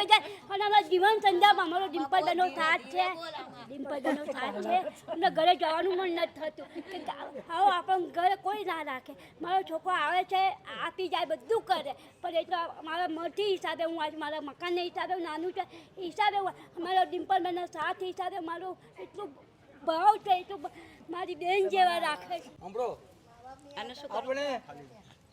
લઈ જાય. અને અમારા જીવન સંધ્યામાં અમારો ડિમ્પલનો સાથ છે. ડિમ્પલનો સાથ છે. અમને ઘરે જવાનું મન નથી થતું. કે આવો આપણને ઘરે કોઈ ના રાખે. મારો છોકરો આવે છે આપી જાય બધું કરે. પણ એ તો મારા મરથી હિસાબે હું આજ મારા મકાનના હિસાબે નાનું છે. એ હિસાબે હું- અમારો ડિમ્પલબેનનો સાથ હિસાબે મારું એટલું ભાવ છે એટલું મારી બેન જેવા રાખે છે. આને શું આપણે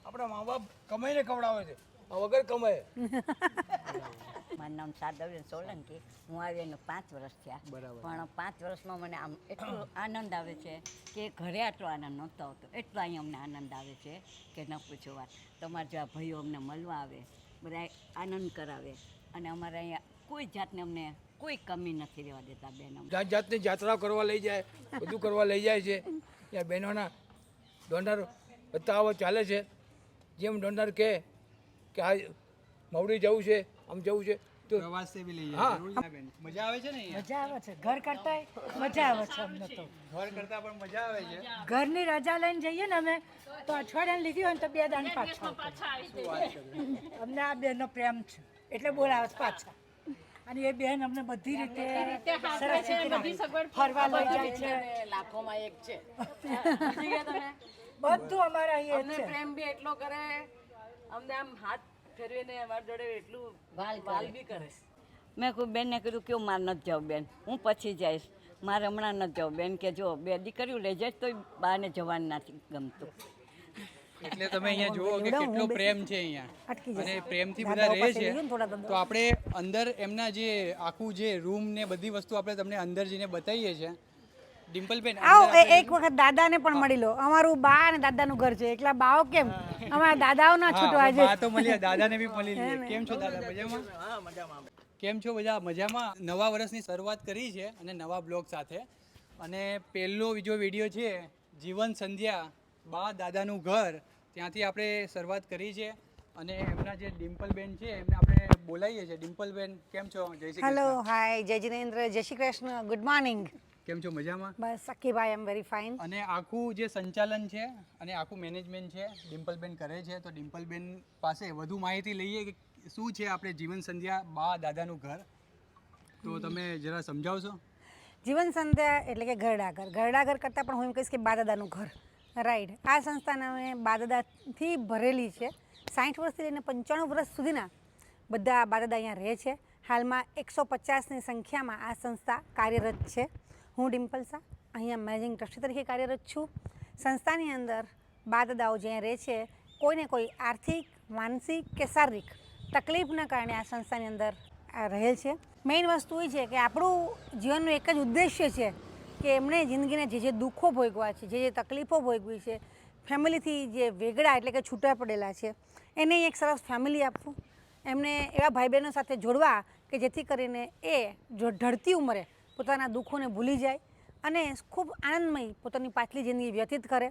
આપણા મા બાપ કમાઈને ખવડાવે છે. વગર કમાય. મારું નામ સાદવ્ય સોલંકી. હું આવી એને પાંચ વર્ષ થયા. બરાબર. પણ પાંચ વર્ષમાં મને આમ એટલો આનંદ આવે છે કે ઘરે આટલો આનંદ નહોતો આવતો. એટલો અહીં અમને આનંદ આવે છે કે ન પૂછો વાત તમારા જેવા ભાઈઓ અમને મળવા આવે બધા આનંદ કરાવે. અને અમારે અહીંયા કોઈ જાતને અમને કોઈ કમી નથી રહેવા દેતા બેન જાત જાતની જાત્રા કરવા લઈ જાય બધું કરવા લઈ જાય છે. ત્યાં બહેનોના ડોનર બતાવો ચાલે છે. જેમ ડોનર કહે કે આ મવડી જવું છે. આમ જવું છે તો પ્રવાસે બી લઈ હા. મજા આવે છે ને મજા આવે છે. ઘર કરતા મજા આવે છે અમને તો. ઘર કરતા પણ મજા આવે છે. ઘરની રજા લઈને જઈએ ને અમે તો અઠવાડિયાની લીધી હોય ને તો બે દાન પાછા અમને આ બેનનો પ્રેમ છે. એટલે બોલાવે છે પાછા. અને એ બેન અમને બધી રીતે સરસ રીતે ફરવા લઈ જાય છે. લાખોમાં એક છે. બધું અમારા અહીંયા પ્રેમ બી એટલો કરે અમને આમ હાથ ફેરવીને અમારી જોડે એટલું વાલ બી કરે. મેં કોઈ બેનને કીધું કે હું માર નથી જાઉં બેન. હું પછી જઈશ. મારે હમણાં નથી જાઉં બેન કે જો બે દીકરીઓ લઈ જાય તો બાને જવાનું નથી ગમતું. એટલે તમે અહીંયા જુઓ કે કેટલો પ્રેમ છે અહીંયા. અને પ્રેમથી બધા રહે છે. ને થોડા દાદા. તો આપણે અંદર એમના જે આખું જે રૂમ ને બધી વસ્તુ આપણે તમને અંદર જઈને બતાવીએ છીએ. ડિમ્પલબેન આવો એક વખત દાદાને પણ મળી લો. અમારું બા અને દાદાનું ઘર છે. એકલા બાઓ કેમ? અમારા દાદાઓ ના હા, છૂટવા છે. તો મળ્યા દાદાને બી મળી લઈએ કેમ છો દાદા મજામાં? કેમ છો બધા? મજામાં? નવા વર્ષની શરૂઆત કરી છે અને નવા બ્લોગ સાથે. અને પહેલો બીજો વીડિયો છે જીવન સંધ્યા બા દાદાનું ઘર. ત્યાંથી આપણે શરૂઆત કરી છે. અને એમના જે ડિમ્પલબેન છે એમને આપણે બોલાવીએ છીએ. ડિમ્પલબેન કેમ છો? જય શ્રી હેલો હાય જય જિનેન્દ્ર જય શ્રી કૃષ્ણ. ગુડ મોર્નિંગ કેમ છો? મજામાં? બસ સખીભાઈ એમ વેરી ફાઇન અને આખું જે સંચાલન છે અને આખું મેનેજમેન્ટ છે ડિમ્પલબેન કરે છે તો ડિમ્પલબેન પાસે વધુ માહિતી લઈએ કે શું છે આપણે જીવન સંધ્યા બા દાદાનું ઘર? તો તમે જરા સમજાવશો? જીવન સંધ્યા એટલે કે ઘરડાઘર. ઘરડાઘર કરતાં પણ હું એમ કહીશ કે બા દાદાનું ઘર. રાઈટ આ સંસ્થાને અમે બાદાદાથી ભરેલી છે. સાઠ વર્ષથી લઈને પંચાણું વર્ષ સુધીના બધા બા દાદા અહીંયા રહે છે. હાલમાં એકસો પચાસની સંખ્યામાં આ સંસ્થા કાર્યરત છે. હું ડિમ્પલ શાહ અહીંયા મેનેજિંગ ટ્રસ્ટી તરીકે કાર્યરત છું. સંસ્થાની અંદર બાદાદાઓ જ્યાં રહે છે, કોઈને કોઈ આર્થિક, માનસિક કે શારીરિક તકલીફના કારણે આ સંસ્થાની અંદર રહેલ છે. મેઇન વસ્તુ એ છે કે આપણું જીવનનું એક જ ઉદ્દેશ્ય છે કે એમણે જિંદગીના જે જે દુઃખો ભોગવા છે, જે જે તકલીફો ભોગવી છે, ફેમિલીથી જે વેગળા એટલે કે છૂટા પડેલા છે, એને એક સરસ ફેમિલી આપવું. એમને એવા ભાઈ બહેનો સાથે જોડવા કે જેથી કરીને એ જો ઢળતી ઉંમરે પોતાના દુઃખોને ભૂલી જાય અને ખૂબ આનંદમય પોતાની પાછલી જિંદગી વ્યતીત કરે.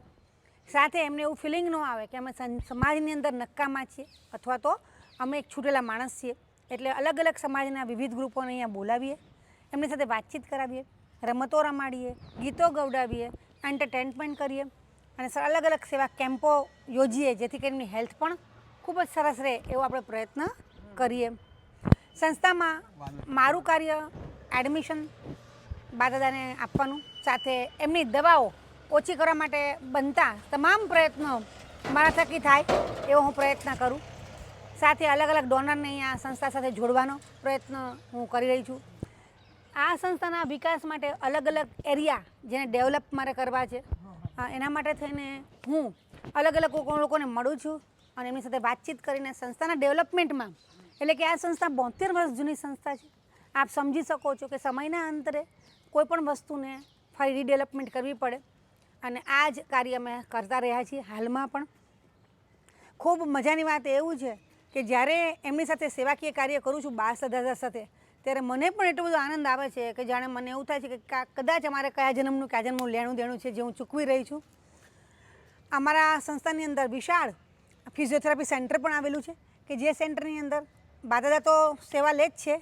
સાથે એમને એવું ફિલિંગ ન આવે કે અમે સમાજની અંદર નક્કામાં છીએ અથવા તો અમે એક છૂટેલા માણસ છીએ. એટલે અલગ અલગ સમાજના વિવિધ ગ્રુપોને અહીંયા બોલાવીએ એમની સાથે વાતચીત કરાવીએ રમતો રમાડીએ ગીતો ગવડાવીએ એન્ટરટેનમેન્ટ કરીએ અને અલગ અલગ સેવા કેમ્પો યોજીએ જેથી કરીને એમની હેલ્થ પણ ખૂબ જ સરસ રહે એવો આપણે પ્રયત્ન કરીએ. સંસ્થામાં મારું કાર્ય એડમિશન બાદાદાને આપવાનું. સાથે એમની દવાઓ ઓછી કરવા માટે બનતા તમામ પ્રયત્નો મારા થકી થાય એવો હું પ્રયત્ન કરું. સાથે અલગ અલગ ડોનરને અહીંયા સંસ્થા સાથે જોડવાનો પ્રયત્ન હું કરી રહી છું. આ સંસ્થાના વિકાસ માટે અલગ અલગ એરિયા જેને ડેવલપ મારે કરવા છે એના માટે થઈને હું અલગ અલગ લોકોને મળું છું અને એમની સાથે વાતચીત કરીને સંસ્થાના ડેવલપમેન્ટમાં, એટલે કે આ સંસ્થા બોતેર વર્ષ જૂની સંસ્થા છે આપ સમજી શકો છો કે સમયના અંતરે કોઈ પણ વસ્તુને ફરી રીડેવલપમેન્ટ કરવી પડે અને આ જ કાર્ય અમે કરતા રહ્યા છીએ હાલમાં પણ. ખૂબ મજાની વાત એવું છે કે જ્યારે એમની સાથે સેવાકીય કાર્ય કરું છું બાર સદાદા સાથે, ત્યારે મને પણ એટલો બધો આનંદ આવે છે કે જાણે મને એવું થાય છે કે કા- કદાચ અમારે કયા જન્મનું કયા જન્મનું લેણું દેણું છે જે હું ચૂકવી રહી છું. અમારા સંસ્થાની અંદર વિશાળ ફિઝિયોથેરાપી સેન્ટર પણ આવેલું છે કે જે સેન્ટરની અંદર બાદાદા તો સેવા લે જ છે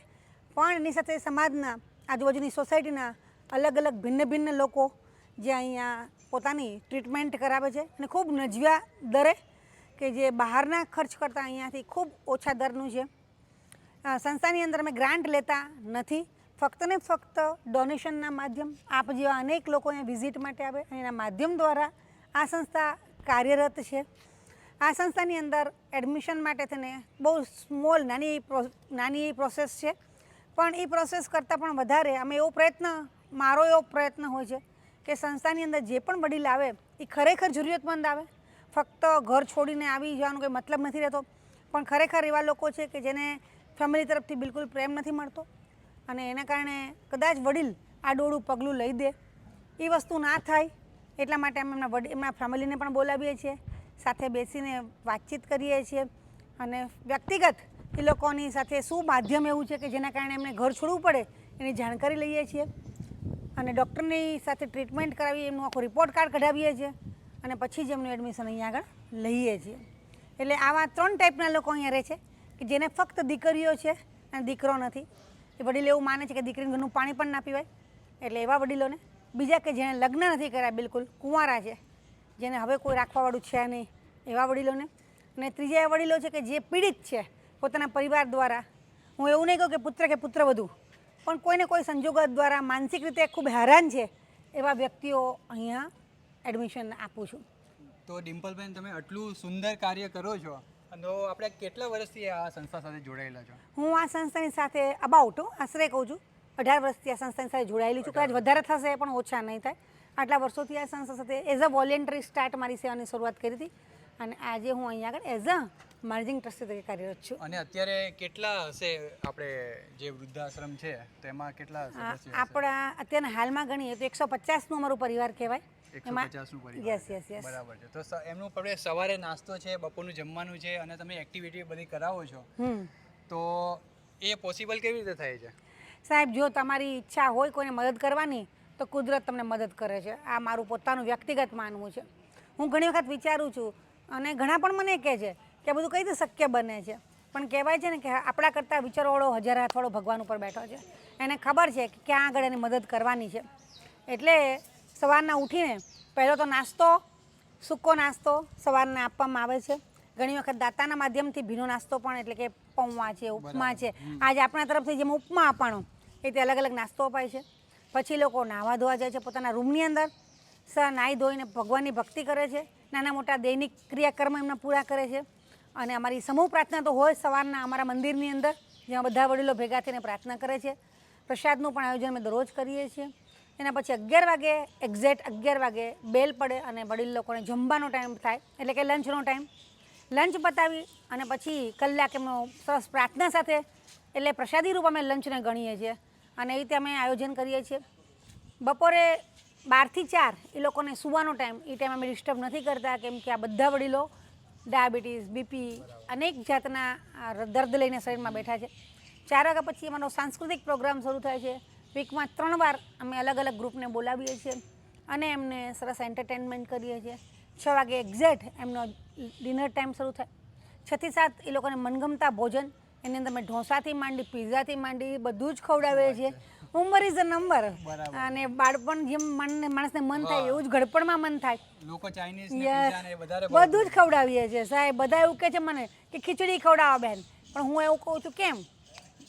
પણ એની સાથે સમાજના, આજુબાજુની સોસાયટીના અલગ અલગ ભિન્ન ભિન્ન લોકો જે અહીંયા પોતાની ટ્રીટમેન્ટ કરાવે છે અને ખૂબ નજીવા દરે કે જે બહારના ખર્ચ કરતાં અહીંયાથી ખૂબ ઓછા દરનું છે. સંસ્થાની અંદર અમે ગ્રાન્ટ લેતા નથી. ફક્ત ને ફક્ત ડોનેશનના માધ્યમ આપ જેવા અનેક લોકો અહીંયા વિઝિટ માટે આવે એના માધ્યમ દ્વારા આ સંસ્થા કાર્યરત છે. આ સંસ્થાની અંદર એડમિશન માટે થઈને બહુ સ્મોલ નાની નાની પ્રોસેસ છે. પણ એ પ્રોસેસ કરતાં પણ વધારે. અમે એવો પ્રયત્ન, મારો એવો પ્રયત્ન હોય છે કે સંસ્થાની અંદર જે પણ વડીલ આવે, એ ખરેખર જરૂરિયાતમંદ આવે. ફક્ત ઘર છોડીને આવી જવાનો કોઈ મતલબ નથી રહેતો. પણ ખરેખર એવા લોકો છે કે જેને ફેમિલી તરફથી બિલકુલ પ્રેમ નથી મળતો અને એના કારણે કદાચ વડીલ આ ડોળું પગલું લઈ દે. એ વસ્તુ ના થાય, એટલા માટે અમે એમના વડી, એમના ફેમિલીને પણ બોલાવીએ છીએ. સાથે બેસીને વાતચીત કરીએ છીએ અને વ્યક્તિગત એ લોકોની સાથે શું માધ્યમ એવું છે કે જેના કારણે એમને ઘર છોડવું પડે, એની જાણકારી લઈએ છીએ. અને ડૉક્ટરની સાથે ટ્રીટમેન્ટ કરાવી, એમનું આખો રિપોર્ટ કાર્ડ કઢાવીએ છીએ અને પછી જ એમનું એડમિશન અહીંયા આગળ લઈએ છીએ. એટલે આવા ત્રણ ટાઈપના લોકો અહીંયા રહે છે કે જેને ફક્ત દીકરીઓ છે અને દીકરો નથી. એ વડીલ એવું માને છે કે દીકરીને ઘરનું પાણી પણ ના પીવાય. એટલે એવા વડીલોને, બીજા કે જેણે લગ્ન નથી કર્યા બિલકુલ, કુંવારા છે, જેને હવે કોઈ રાખવાવાળું છે નહીં, એવા વડીલોને. અને ત્રીજા વડીલો છે કે જે પીડિત છે પોતાના પરિવાર દ્વારા. હું એવું નહીં કહું કે પુત્ર કે પુત્ર વધુ પણ કોઈને કોઈ સંજોગો દ્વારા માનસિક રીતે ખૂબ હેરાન છે એવા વ્યક્તિઓ અહીંયા એડમિશન આપું છું. તો ડિમ્પલબેન તમે આટલું સુંદર કાર્ય કરો છો. તો આપણે કેટલા વર્ષથી આ સંસ્થા સાથે જોડાયેલા છો? હું આ સંસ્થાની સાથે અબાઉટ આશરે કહું છું. અઢાર વર્ષથી આ સંસ્થાની સાથે જોડાયેલી છું. કદાચ વધારે થશે પણ ઓછા નહીં થાય. આટલા વર્ષોથી આ સંસ્થા સાથે એઝ અ વોલેન્ટરી સ્ટાર્ટ મારી સેવાની શરૂઆત કરી હતી. અને આજે હું અહીંયા આગળ એઝ અ માર્જિંગ ટ્રસ્ટી તરીકે કાર્યરત છું. અને અત્યારે કેટલા હશે આપણે જે વૃદ્ધાશ્રમ છે તેમાં કેટલા? આપણા અત્યારના હાલમાં ગણીએ તો એકસો પચાસનું અમારું પરિવાર કહેવાય. એમાં યસ યસ યસ બરાબર છે. તો એમનું આપણે સવારે નાસ્તો છે બપોરનું જમવાનું છે અને તમે એક્ટિવિટી બધી કરાવો છો. તો એ પોસિબલ કેવી રીતે થાય છે? સાહેબ જો તમારી ઈચ્છા હોય કોઈને મદદ કરવાની તો કુદરત તમને મદદ કરે છે. આ મારું પોતાનું વ્યક્તિગત માનવું છે. હું ઘણી વખત વિચારું છું અને ઘણા પણ મને કહે છે કે આ બધું કઈ રીતે શક્ય બને છે? પણ કહેવાય છે ને કે આપણા કરતાં વિચારવાળો હજાર હાથવાળો ભગવાન ઉપર બેઠો છે. એને ખબર છે કે ક્યાં આગળ એની મદદ કરવાની છે. એટલે સવારના ઉઠીને પહેલો તો નાસ્તો સૂકો નાસ્તો સવારના આપવામાં આવે છે. ઘણી વખત દાતાના માધ્યમથી ભીનો નાસ્તો પણ એટલે કે પૌવા છે ઉપમા છે. આજે આપણા તરફથી જેમ ઉપમા આપવાનો એ રીતે અલગ અલગ નાસ્તો અપાય છે. પછી લોકો નાહવા ધોવા જાય છે પોતાના રૂમની અંદર. સ નાહી ધોઈને ભગવાનની ભક્તિ કરે છે. નાના મોટા દૈનિક ક્રિયાકર્મ એમના પૂરા કરે છે. અને અમારી સમૂહ પ્રાર્થના તો હોય સવારના અમારા મંદિરની અંદર જ્યાં બધા વડીલો ભેગા થઈને પ્રાર્થના કરે છે. પ્રસાદનું પણ આયોજન અમે દરરોજ કરીએ છીએ. એના પછી અગિયાર વાગે એક્ઝેક્ટ અગિયાર વાગે બેલ પડે અને વડીલ લોકોને જમવાનો ટાઈમ થાય, એટલે કે લંચનો ટાઈમ લંચ પતાવી અને પછી કલાક એમનો સરસ પ્રાર્થના સાથે, એટલે પ્રસાદી રૂપ અમે લંચને ગણીએ છીએ. અને એ રીતે અમે આયોજન કરીએ છીએ. બપોરે બારથી ચાર એ લોકોને સૂવાનો ટાઈમ એ ટાઈમ અમે ડિસ્ટર્બ નથી કરતા, કેમ કે આ બધા વડીલો ડાયાબિટીસ બીપી અનેક જાતના દર્દ લઈને શરીરમાં બેઠા છે. ચાર વાગ્યા પછી અમારો સાંસ્કૃતિક પ્રોગ્રામ શરૂ થાય છે. વીકમાં ત્રણ વાર અમે અલગ અલગ ગ્રુપને બોલાવીએ છીએ અને એમને સરસ એન્ટરટેનમેન્ટ કરીએ છીએ. છ વાગે એક્ઝેક્ટ એમનો ડિનર ટાઈમ શરૂ થાય. છથી સાત એ લોકોને મનગમતા ભોજન, એની અંદર અમે ઢોસાથી માંડી, પીઝાથી માંડી, બધું જ ખવડાવીએ છીએ. ઉંમર ઇઝ અ નંબર અને બાળપણ જેમ મન માણસને મન થાય એવું જ ઘડપણમાં મન થાય. લોકો ચાઇનીઝ બધું જ ખવડાવીએ છીએ. સાહેબ બધા એવું કહે છે મને કે ખીચડી ખવડાવો બેન. પણ હું એવું કહું છું કેમ?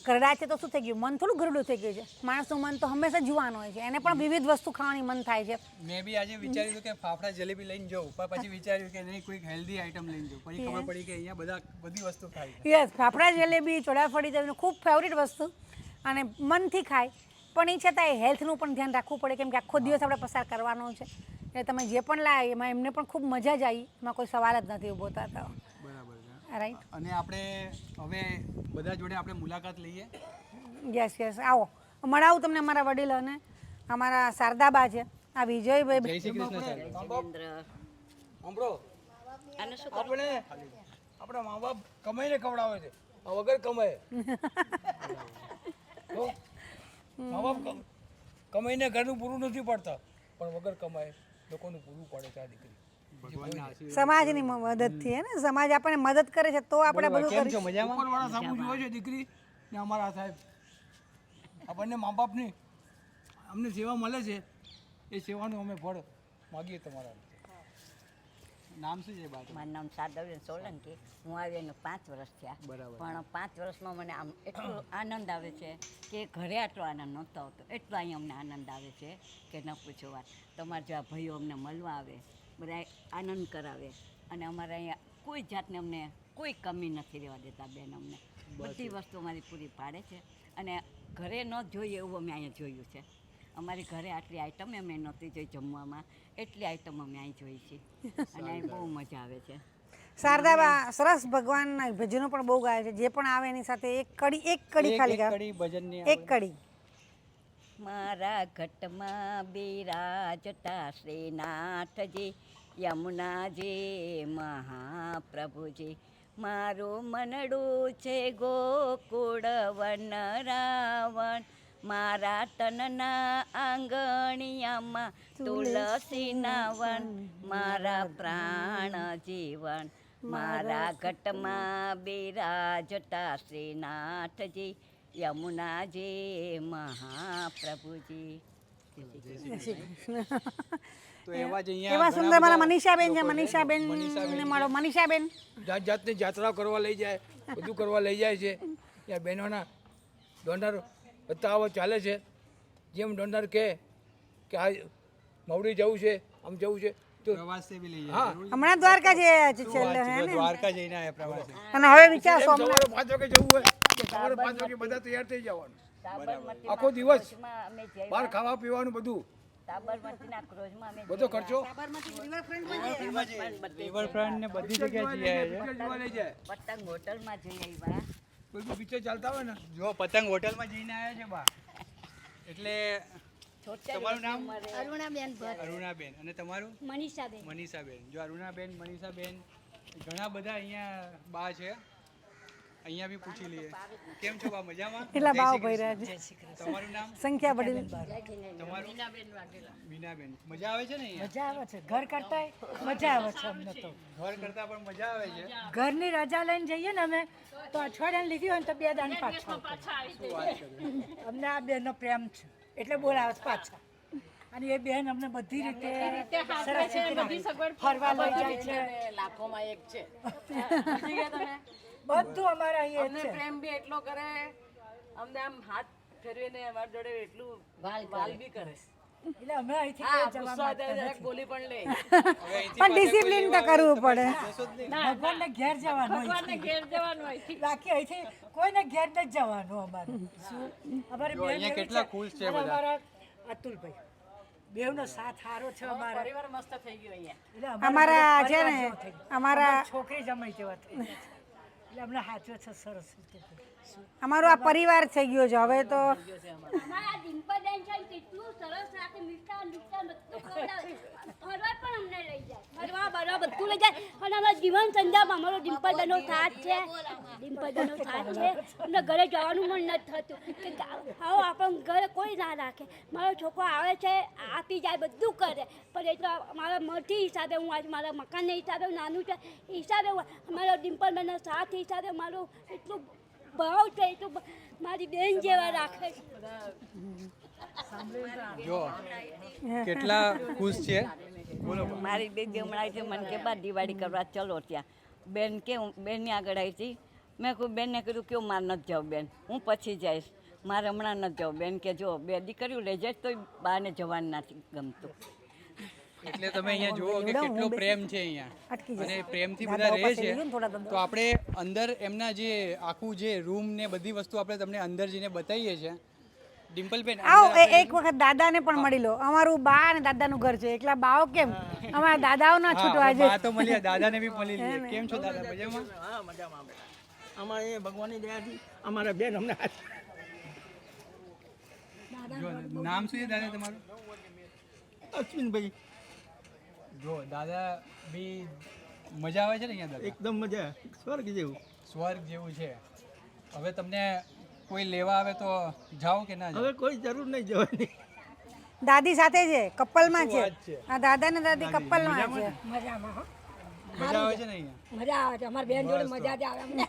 ઘરડા છે તો શું થઈ ગયું? મન થોડું ઘરડું થઈ ગયું છે. માણસનું મન તો હંમેશા જુવાનું હોય છે. એને પણ વિવિધ વસ્તુ ખાવાની મન થાય છે. મેં બી આજે વિચાર્યું કે ફાફડા જલેબી લઈને જઉં પણ પછી વિચાર્યું કે નહીં કોઈક હેલ્ધી આઈટમ લઈને જઉં. પછી ખબર પડી કે અહીંયા બધા બધી વસ્તુ ખાય યસ ફાફડા જલેબી ચોળાફળી તો ખૂબ ફેવરિટ વસ્તુ. અને મનથી ખાય. પણ એ છતાં એ હેલ્થનું પણ ધ્યાન રાખવું પડે કેમ કે આખો દિવસ આપણે પસાર કરવાનો છે. એટલે તમે જે પણ લાય એમાં એમને પણ ખૂબ મજા જ આવી એમાં કોઈ સવાલ જ નથી ઊભો થતો. બરાબર છે. રાઈટ અને આપણે હવે બધા જોડે આપણે મુલાકાત લઈએ. યસ યસ આવો. મળાવું તમને અમારા વડીલોને. અમારા શારદાબા છે. આ વિજયભાઈ જય શ્રી કૃષ્ણ સાહેબ. સાંભળો. આને આપણે આપણા મા બાપ કમાઈને ખવડાવે છે. વગર કમાય. મા બાપ કમાઈને ઘરનું પૂરું નથી પડતા. પણ વગર કમાય લોકોનું પૂરું પડે છે આ દીકરી. સમાજની મદદથી હે ને? સમાજ આપણને મદદ કરે છે તો આપણે બધું કેમ કરી છો મજામાં? ઉપરવાળા સામું જોવે છે દીકરી ને અમારા સાહેબ. આપણને મા બાપની અમને સેવા મળે છે. એ સેવાનું અમે ફળ માગીએ તમારા. નામ શું છે બાળક મારું નામ સાદવબેન સોલંકી. હું. આવી એને પાંચ વર્ષ થયા. બરાબર. પણ પાંચ વર્ષમાં મને આમ એટલો આનંદ આવે છે કે ઘરે આટલો આનંદ નહોતો આવતો. એટલો અહીં અમને આનંદ આવે છે કે ન પૂછો વાત. તમારા જેવા ભાઈઓ અમને મળવા આવે બધા આનંદ કરાવે. અને અમારે અહીંયા કોઈ જાતને અમને કોઈ કમી નથી રહેવા દેતા બેન અમને. બધી વસ્તુ અમારી પૂરી પાડે છે. અને ઘરે ન જોઈએ એવું અમે અહીંયા જોયું છે. અમારી ઘરે આટલી આઈટમ અમે નહોતી જોઈ જમવામાં. એટલી આઈટમ અમે અહીં જોઈ છે. અને અહીં બહુ મજા આવે છે. શારદાબા સરસ ભગવાનના ભજનો પણ બહુ ગાય છે. જે પણ આવે એની સાથે એક કડી એક કડી ખાલી ભજનની એક કડી. મારા ઘટમાં બિરાજતા શ્રીનાથજી યમુનાજી મહાપ્રભુજી. મારું મનડું છે ગોકુળ વન રાવણ મારા તનના આંગણિયામાં તુલસીના વન મારા પ્રાણ જીવન મારા ઘટમાં બિરાજતા શ્રીનાથજી યમુનાજી મહાપ્રભુજી. એવા જ અહીંયા એવા ઘણા સુંદર મારા મનીષાબેન છે મનીષાબેન મળો મનીષાબેન. જાત જાતની જાત્રા કરવા લઈ જાય બધું કરવા લઈ જાય છે. ત્યાં બહેનોના ડોનર બતાવો ચાલે છે જેમ ડોનર કહે કે આ મવડી જવું છે આમ જવું છે તો પ્રવાસે બી લઈ હા. જાય હમણાં દ્વારકા જે છેલ્લે હે ને દ્વારકા જઈને આયા પ્રવાસે અને હવે વિચાર સોમનાથ પાંચ વાગે જવું હોય સવારે પાંચ વાગે બધા તૈયાર થઈ જવાનું આખો દિવસ બહાર ખાવા પીવાનું બધું બધો ખર્ચો રિવરફ્રન્ટ ને બધી જગ્યાએ જઈ પતંગ હોટલમાં આવ્યા કોઈ બી પિક્ચર ચાલતા હોય ને જો પતંગ હોટલમાં જઈને આવ્યા છે બા. એટલે તમારું નામ? અરુણાબેન અરુણાબેન. અને તમારું? મનીષાબેન. મનીષાબેન. જો અરુણાબેન મનીષાબેન ઘણા બધા અહીંયા બા છે. અહીંયા બી પૂછી લઈએ. કેમ છો બા? મજામાં? કેટલા બાવ ભાવ રહ્યા છે તમારું નામ? સંખ્યા બધી તમારું? બીનાબેન મજા આવે છે ને મજા આવે છે. ઘર કરતા મજા આવે છે અમને તો. ઘર કરતા પણ મજા આવે છે. ઘરની રજા લઈને જઈએ ને અમે તો અઠવાડિયાને લીધી હોય ને તો બે દાન પાછા. અમને આ બેનનો પ્રેમ છે. એટલે બોલાવે છે પાછા. અને એ બેન અમને બધી રીતે. ફરવા લઈ જાય છે. લાખોમાં એક છે. બધું અમારે અહીંયા અમને છે. પ્રેમ બી એટલો કરે અમને આમ હાથ ફેરવીને અમારા જોડે એટલું વાલ બી કરે. એટલે અમે અહીંથી હા કોઈ જવા ગુસ્સો આવે માંગતા ત્યારે નથી. બોલી પણ લે. પણ ડિસિપ્લિન તો કરવું પડે. ભગવાનને ઘેર જવાનું ભગવાનને ઘેર જવાનું બાકી અહીંથી કોઈને ઘેર નથી જવાનું અમારે. શું? અમારી કેટલા ખુશ છે બધા. અમારા અતુલભાઈ. બેવનો સાથ સારો છે અમારા. પરિવાર મસ્ત થઈ ગયો અહીંયા. અમારા છે ને. અમારા- છોકરી જમાઈ જેવા થઈ એટલે અમને સાચવે છે સરસ રીતે. અમારો આ પરિવાર થઈ ગયો છે. હવે તો ડિમ્પલબેન ને જીવન સંધ્યામાં અમારો ડિમ્પલબેનનો સાથ છે. અમને ઘરે જવાનું મન નથી થતું. આવો આપણને ઘરે કોઈ ના રાખે. મારો છોકરો આવે છે, આપી જાય, બધું કરે. પણ એ તો મારા મરથી હિસાબે હું આજ મારા મકાનના હિસાબે નાનું છે, હિસાબે અમારો ડિમ્પલબેનનો સાથ હિસાબે મારું એટલું ભાવ છે તો મારી બેન જેવા રાખે છે. જો કેટલા ખુશ છે. મારી બેબી હમણાં છે મને કે બા દિવાળી કરવા ચલો ત્યાં. બેન કે બેનની આગળ આવી હતી. મેં કહ્યું બેનને કીધું કે માર મારે નથી જાઉં બેન. હું પછી જઈશ. મારે હમણાં નથી જાઉં. બેન કે જો બે દીકરીઓ લઈ જાય તોય બાને જવાનું નથી ગમતું. એટલે તમે અહીંયા જુઓ કે કેટલો પ્રેમ છે અહીંયા. અને પ્રેમથી બધા રહે છે. તો આપણે અંદર એમના જે આખું જે રૂમ ને બધી વસ્તુ આપણે તમને અંદર જઈને બતાવીએ છીએ. ડિમ્પલબેન આવો એક વખત દાદાને પણ મળી લો. અમારું બા અને દાદાનું ઘર છે. એકલા બાઓ કેમ? અમારા દાદાઓ ના છૂટવા છે બા તો મળ્યા દાદાને બી મળી લઈએ. કેમ છો દાદા? મજામાં? હા મજામાં અમારે એ ભગવાનની દયાથી અમારા બેન અમને નામ શું છે દાદા તમારું? અશ્વિનભાઈ. જો દાદા બી મજા આવે છે ને અહીંયા દાદા? એકદમ મજા સ્વર્ગ જેવું. સ્વર્ગ જેવું છે. હવે તમને કોઈ લેવા આવે તો જાઓ કે ના હવે કોઈ જરૂર નહીં જવાની. દાદી સાથે છે કપલમાં છે. આ દાદા ને દાદી કપલમાં છે. મજામાં મજા આવે છે. ને અહીંયા? મજા આવે છે. અમાર બેન જોડે મજા જ આવે અમને.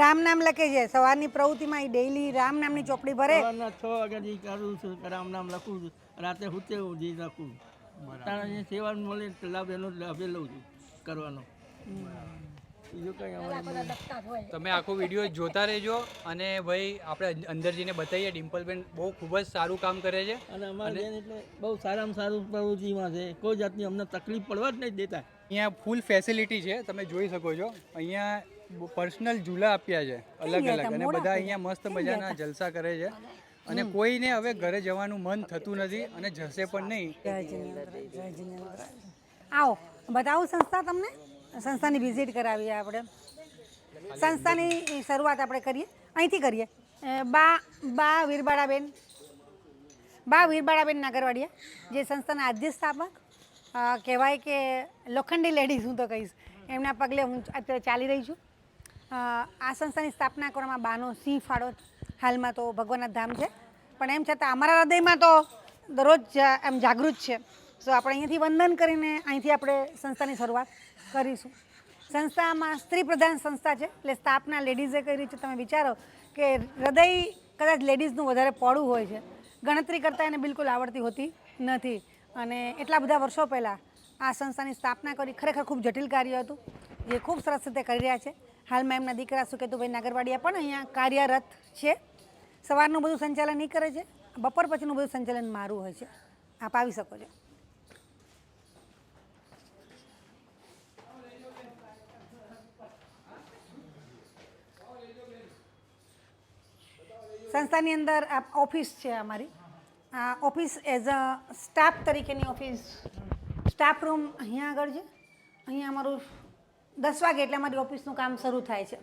રામ નામ લખે છે. સવારની પ્રવૃત્તિમાં એ ડેઈલી રામ નામની ચોપડી ભરે. સવારના છ વાગ્યાથી કરું છું. રામ નામ લખું છું. રાતે હું તે લખું. તારા જે સેવા મળે લાભ એનો લાભ લઉં છું કરવાનો. બીજું કંઈ તમે આખો વીડિયો જોતા રહેજો અને ભાઈ આપણે અંદર જઈને બતાવીએ ડિમ્પલબેન બહુ ખૂબ જ સારું કામ કરે છે. અને અમારે એટલે બહુ સારામાં સારું પ્રવૃત્તિમાં છે. કોઈ જાતની અમને તકલીફ પડવા જ નહીં દેતા. અહીંયા ફૂલ ફેસિલિટી છે તમે જોઈ શકો છો. અહીંયા પર્સનલ ઝૂલા આપ્યા છે અલગ અલગ અને બધા અહીંયા મસ્ત મજાના જલસા કરે છે. અને કોઈને હવે ઘરે જવાનું મન થતું નથી અને જશે પણ નહીં. જય જિનેન્દ્ર જય જિનેન્દ્ર. આવો બતાવું સંસ્થા તમને? સંસ્થાની વિઝિટ કરાવીએ આપણે. સંસ્થાની શરૂઆત આપણે કરીએ. અહીંથી કરીએ. બા બા વીરબાળાબેન. બા વીરબાળાબેન નાગરવાડિયા જે સંસ્થાના સ્થાપક કહેવાય કે લોખંડી લેડીઝ હું તો કહીશ. એમના પગલે હું અત્યારે ચાલી રહી છું. આ સંસ્થાની સ્થાપના કરવામાં બાનો સિંહ ફાળો હાલમાં તો ભગવાનના ધામ છે. પણ એમ છતાં અમારા હૃદયમાં તો દરરોજ એમ જાગૃત છે. સો આપણે અહીંયાથી વંદન કરીને અહીંથી આપણે સંસ્થાની શરૂઆત કરીશું. સંસ્થામાં સ્ત્રી પ્રધાન સંસ્થા છે. એટલે સ્થાપના લેડીઝે કરી છે. તમે વિચારો કે હૃદય કદાચ લેડીઝનું વધારે પોળું હોય છે. ગણતરી કરતાં એને બિલકુલ આવડતી હોતી નથી. અને એટલા બધા વર્ષો પહેલાં આ સંસ્થાની સ્થાપના કરી ખરેખર ખૂબ જટિલ કાર્ય હતું. જે ખૂબ સરસ રીતે કરી રહ્યા છે. હાલમાં એમના દીકરા સુકેતુભાઈ નાગરવાડિયા પણ અહીંયા કાર્યરત છે. સવારનું બધું સંચાલન એ કરે છે. બપોર પછીનું બધું સંચાલન મારું હોય છે. આપ આવી શકો છો. સંસ્થાની અંદર ઓફિસ છે અમારી. આ ઓફિસ એઝ અ સ્ટાફ તરીકેની ઓફિસ. સ્ટાફ રૂમ અહીંયા આગળ છે. અહીંયા અમારું દસ વાગે એટલે અમારી ઓફિસનું કામ શરૂ થાય છે.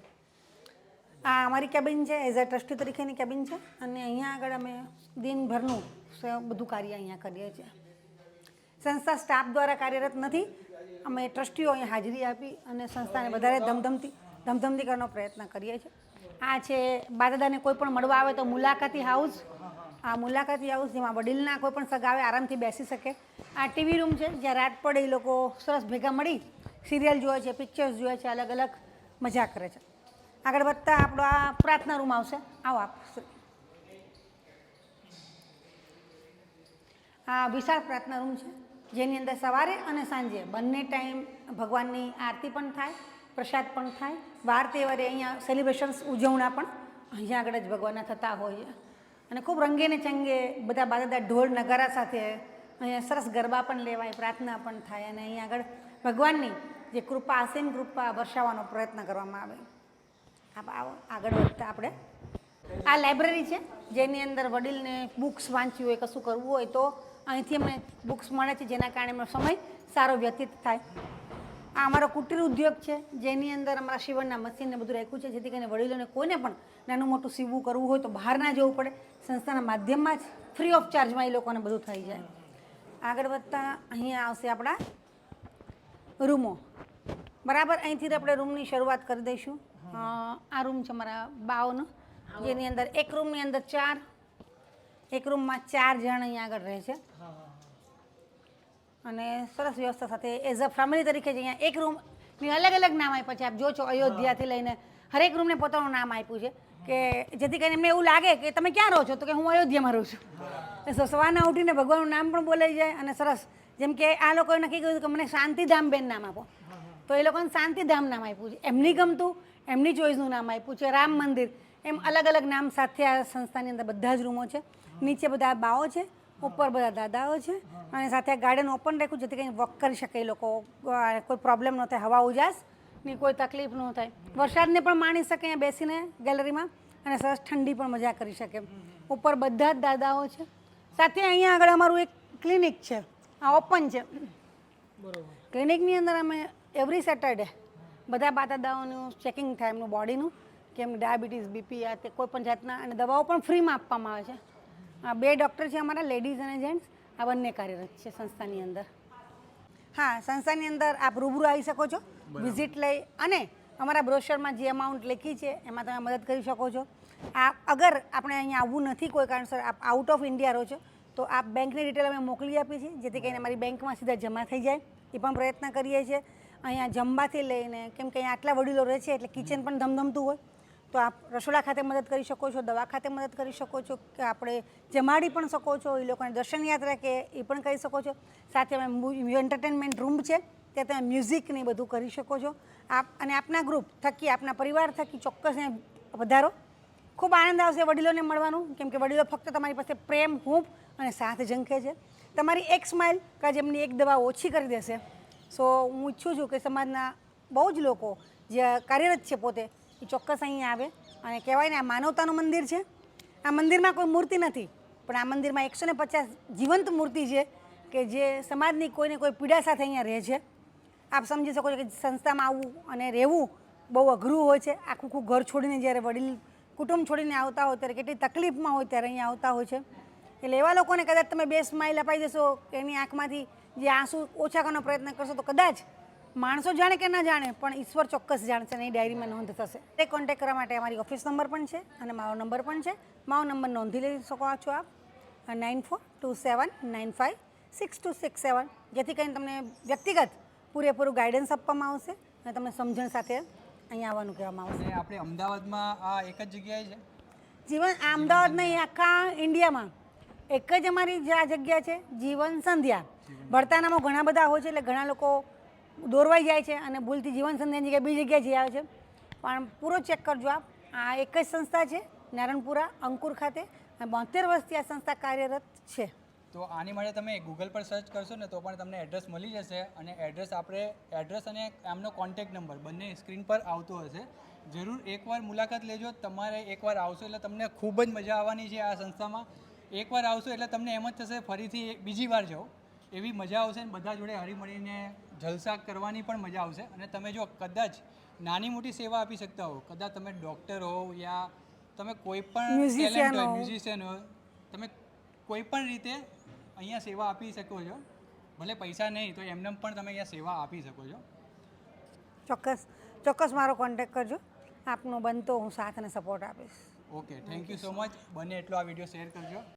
આ અમારી કેબિન છે એઝ અ ટ્રસ્ટી તરીકેની કેબિન છે અને અહીંયા આગળ અમે દિનભરનું બધું કાર્ય અહીંયા કરીએ છીએ. સંસ્થા સ્ટાફ દ્વારા કાર્યરત નથી, અમે ટ્રસ્ટીઓ અહીંયા હાજરી આપી અને સંસ્થાને વધારે ધમધમતી ધમધમતી કરવાનો પ્રયત્ન કરીએ છીએ. આ છે બાદાદાને કોઈ પણ મળવા આવે તો મુલાકાતી હાઉસ આ મુલાકાતી હાઉસ જેમાં વડીલના કોઈ પણ સગા આરામથી બેસી શકે. આ ટીવી રૂમ છે, જ્યાં રાત પડે એ લોકો સરસ ભેગા મળી સિરિયલ જોવે છે, પિક્ચર્સ જોવે છે, અલગ અલગ મજા કરે છે. આગળ વધતા આપણો આ પ્રાર્થના રૂમ આવશે. આવો આપ આ વિશાળ પ્રાર્થના રૂમ છે, જેની અંદર સવારે અને સાંજે બંને ટાઈમ ભગવાનની આરતી પણ થાય, પ્રસાદ પણ થાય. વાર તહેવારે અહીંયા સેલિબ્રેશન્સ ઉજવણા પણ અહીંયા આગળ જ ભગવાનના થતા હોય અને ખૂબ રંગે ને ચંગે બધા બાદા ઢોળ નગારા સાથે અહીંયા સરસ ગરબા પણ લેવાય, પ્રાર્થના પણ થાય અને અહીંયા આગળ ભગવાનની જે કૃપા અસીમ કૃપા વર્ષાવવાનો પ્રયત્ન કરવામાં આવે. આવો, આગળ વધતા આપણે. આ લાઇબ્રેરી છે, જેની અંદર વડીલને બુક્સ વાંચવી હોય, કશું કરવું હોય, તો અહીંથી અમને બુક્સ મળે છે, જેના કારણે એમનો સમય સારો વ્યતીત થાય. આ અમારો કુટીર ઉદ્યોગ છે, જેની અંદર અમારા સીવણના મશીનને બધું રાખ્યું છે, જેથી કરીને વડીલોને કોઈને પણ નાનું મોટું સીવવું કરવું હોય, તો બહાર ના જવું પડે. સંસ્થાના માધ્યમમાં જ ફ્રી ઓફ ચાર્જમાં એ લોકોને બધું થઈ જાય. આગળ વધતા અહીંયા આવશે આપણા રૂમો. બરાબર, અહીંથી આપણે રૂમની શરૂઆત કરી દઈશું. આ રૂમ છે મારા બાઓનો, જેની અંદર એક રૂમની અંદર ચાર, એક રૂમમાં ચાર જણ અહીંયા આગળ રહે છે. અને સરસ વ્યવસ્થા સાથે એઝ અ ફેમિલી તરીકે જ અહીંયા એક રૂમની અલગ અલગ નામ આપ્યા છે, આપ જો છો, અયોધ્યાથી લઈને હરેક રૂમને પોતાનું નામ આપ્યું છે, કે જેથી કરીને એમને એવું લાગે કે તમે ક્યાં રહો છો, તો કે હું અયોધ્યામાં રહું છું. એટલે સવારના ઉઠીને ભગવાનનું નામ પણ બોલાઈ જાય અને સરસ, જેમ કે આ લોકોએ નક્કી કર્યું કે મને શાંતિધામ બેન નામ આપો. તો એ લોકોને શાંતિધામ નામ આપ્યું છે. એમની ગમતું એમની ચોઈસનું નામ આપ્યું છે. રામ મંદિર. એમ અલગ અલગ નામ સાથે આ સંસ્થાની અંદર બધા જ રૂમો છે. નીચે બધા બાઓ છે ઉપર બધા દાદાઓ છે અને સાથે આ ગાર્ડન ઓપન રાખ્યું જેથી કંઈ વોક કરી શકે એ લોકો. કોઈ પ્રોબ્લેમ ન થાય હવા ઉજાસની કોઈ તકલીફ ન થાય. વરસાદને પણ માણી શકે અહીંયા બેસીને ગેલેરીમાં અને સરસ ઠંડી પણ મજા કરી શકે. ઉપર બધા જ દાદાઓ છે. સાથે અહીંયા આગળ અમારું એક ક્લિનિક છે. આ ઓપન છે. ક્લિનિકની અંદર અમે એવરી સેટરડે બધા બા દાદાઓનું ચેકિંગ થાય એમનું બોડીનું કે એમનું ડાયાબિટીસ બીપી આ તે કોઈ પણ જાતના અને દવાઓ પણ ફ્રીમાં આપવામાં આવે છે. આ બે ડૉક્ટર છે અમારા લેડીઝ અને જેન્ટ્સ આ બંને કાર્યરત છે સંસ્થાની અંદર. હા સંસ્થાની અંદર આપ રૂબરૂ આવી શકો છો વિઝિટ લઈ અને અમારા બ્રોશરમાં જે અમાઉન્ટ લખી છે એમાં તમે મદદ કરી શકો છો. આ અગર આપણે અહીંયા આવવું નથી કોઈ કારણસર આપ આઉટ ઓફ ઇન્ડિયા રહો છો તો આપ બેંકની ડિટેલ અમે મોકલી આપીએ છીએ જેથી કરીને અમારી બેંકમાં સીધા જમા થઈ જાય. એ પણ પ્રયત્ન કરીએ છીએ. અહીંયા જમવાથી લઈને, કેમ કે અહીંયા આટલા વડીલો રહે છે એટલે કિચન પણ ધમધમતું હોય, તો આપ રસોડા ખાતે મદદ કરી શકો છો, દવા ખાતે મદદ કરી શકો છો, કે આપણે જમાડી પણ શકો છો, એ લોકોને દર્શન યાત્રા કે એ પણ કરી શકો છો. સાથે એન્ટરટેનમેન્ટ રૂમ છે, ત્યાં તમે મ્યુઝિકને બધું કરી શકો છો. આપ, અને આપના ગ્રુપ થકી, આપના પરિવાર થકી ચોક્કસ વધારો. ખૂબ આનંદ આવશે વડીલોને મળવાનું, કેમ કે વડીલો ફક્ત તમારી પાસે પ્રેમ, હૂંફ અને સાથ ઝંખે છે. તમારી એક સ્માઇલ કાજ જેમની એક દવા ઓછી કરી દેશે. સો હું ઈચ્છું છું કે સમાજના બહુ જ લોકો જે કાર્યરત છે પોતે, એ ચોક્કસ અહીંયા આવે. અને કહેવાય ને આ માનવતાનું મંદિર છે. આ મંદિરમાં કોઈ મૂર્તિ નથી, પણ આ મંદિરમાં એકસો ને પચાસ જીવંત મૂર્તિ છે કે જે સમાજની કોઈને કોઈ પીડા સાથે અહીંયા રહે છે. આપ સમજી શકો છો કે સંસ્થામાં આવવું અને રહેવું બહુ અઘરું હોય છે. આખું આખું ઘર છોડીને જ્યારે વડીલ કુટુંબ છોડીને આવતા હોય, ત્યારે કેટલી તકલીફમાં હોય ત્યારે અહીંયા આવતા હોય છે. એટલે એવા લોકોને કદાચ તમે બે સ્માઇલ અપાઈ દેશો એની આંખમાંથી જે આંસુ ઓછા કરવાનો પ્રયત્ન કરશો તો કદાચ માણસો જાણે કે ન જાણે પણ ઈશ્વર ચોક્કસ જાણશે એ ડાયરીમાં નોંધ થશે. તે કોન્ટેક્ટ કરવા માટે અમારી ઓફિસ નંબર પણ છે અને મારો નંબર પણ છે. મારો નંબર નોંધી લઈ શકો છો આપ. Nine four two seven nine five six two six seven જેથી કરીને તમને વ્યક્તિગત પૂરેપૂરું ગાઈડન્સ આપવામાં આવશે અને તમને સમજણ સાથે અહીંયા આવવાનું કહેવામાં આવશે. આપણે અમદાવાદમાં આ એક જ જગ્યાએ છે? જીવન આ અમદાવાદ નહીં આખા ઇન્ડિયામાં એક જ અમારી જે આ જગ્યા છે જીવન સંધ્યા. ભરતાનામાં ઘણા બધા હોય છે એટલે ઘણા લોકો દોરવાઈ જાય છે અને ભૂલથી જીવન સંધ્યાની જગ્યાએ બીજી જગ્યાએ જઈ આવે છે. પણ પૂરો ચેક કરજો આપ. આ એક જ સંસ્થા છે નારણપુરા અંકુર ખાતે. અને બોતેર વર્ષથી આ સંસ્થા કાર્યરત છે. તો આની માટે તમે ગૂગલ પર સર્ચ કરશો ને તો પણ તમને એડ્રેસ મળી જશે અને એડ્રેસ આપણે એડ્રેસ અને એમનો કોન્ટેક્ટ નંબર બંને સ્ક્રીન પર આવતો હશે. જરૂર એકવાર મુલાકાત લેજો. તમારે એકવાર આવશો એટલે તમને ખૂબ જ મજા આવવાની છે આ સંસ્થામાં. એકવાર આવશો એટલે તમને એમ જ થશે ફરીથી બીજી વાર જાઓ. એવી મજા આવશે અને બધા જોડે હળીમળીને જલસા કરવાની પણ મજા આવશે. અને તમે જો કદાચ નાની મોટી સેવા આપી શકતા હો કદાચ તમે ડૉક્ટર હો યા તમે કોઈ પણ ટેલેન્ટ હોય હો. મ્યુઝિશિયન હોય તમે કોઈ પણ રીતે અહીંયા સેવા આપી શકો છો. ભલે પૈસા નહીં તો એમને પણ તમે અહીંયા સેવા આપી શકો છો. ચોક્કસ ચોક્કસ મારો કોન્ટેક્ટ કરજો. આપનો બનતો હું સાથ અને સપોર્ટ આપીશ. Okay thank you so much બને એટલો આ વીડિયો શેર કરજો.